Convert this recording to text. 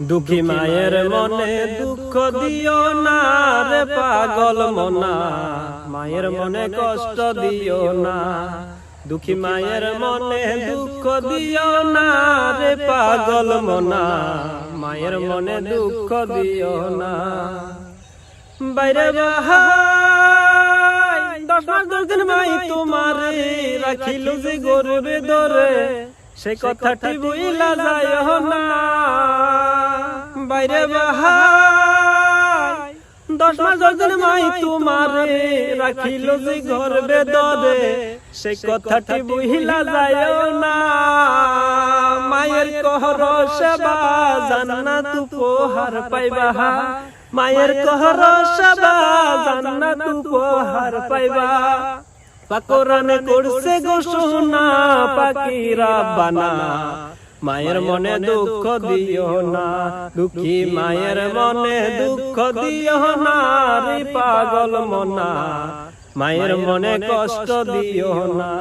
দুঃখী মায়ের মনে দুঃখ দিও না রে পাগল মনা। মায়ের মনে কষ্ট দিও না। দুঃখী মায়ের মনে দুঃখ দিও না রে পাগল মনা। মায়ের মনে দুঃখ দিও না। বাইরে দশ মাস দশ দিন মাই তোমারে রাখিল যে গর্বে ধরে সে কথাটি বইলা যায় না। বাইরে বাহাই। দশ মাস দশ মাই তোমারে রাখিল যে গর্বে ধরে সে কথাটি বইলা যায় না। মায়ের কহর সেবা জান্নাত উপহার পাইবা। মায়ের কহর সেবা জান্নাত উপহার পাইবা। পাকরানে করছে ঘোষণা পাকিরা বানা। মায়ের মনে দুঃখ দিও না। দুঃখী মায়ের মনে দুঃখ দিও না রে পাগল মনা। মায়ের মনে কষ্ট দিও না।